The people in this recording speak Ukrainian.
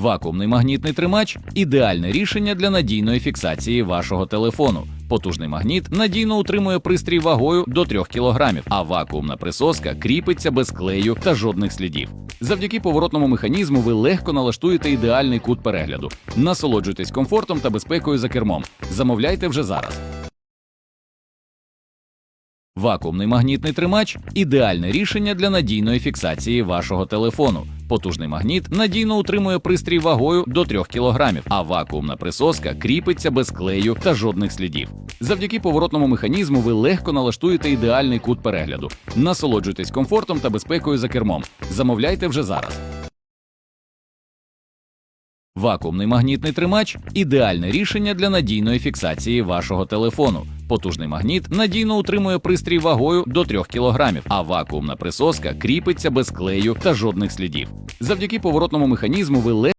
Вакуумний магнітний тримач ідеальне рішення для надійної фіксації вашого телефону. Потужний магніт надійно утримує пристрій вагою до 3 кг, а вакуумна присоска кріпиться без клею та жодних слідів. Завдяки поворотному механізму ви легко налаштуєте ідеальний кут перегляду. Насолоджуйтесь комфортом та безпекою за кермом. Замовляйте вже зараз. Вакуумний магнітний тримач ідеальне рішення для надійної фіксації вашого телефону. Потужний магніт надійно утримує пристрій вагою до 3 кг, а вакуумна присоска кріпиться без клею та жодних слідів. Завдяки поворотному механізму ви легко налаштуєте ідеальний кут перегляду. Насолоджуйтесь комфортом та безпекою за кермом. Замовляйте вже зараз. Вакуумний магнітний тримач ідеальне рішення для надійної фіксації вашого телефону. Потужний магніт надійно утримує пристрій вагою до 3 кг, а вакуумна присоска кріпиться без клею та жодних слідів. Завдяки поворотному механізму ви легко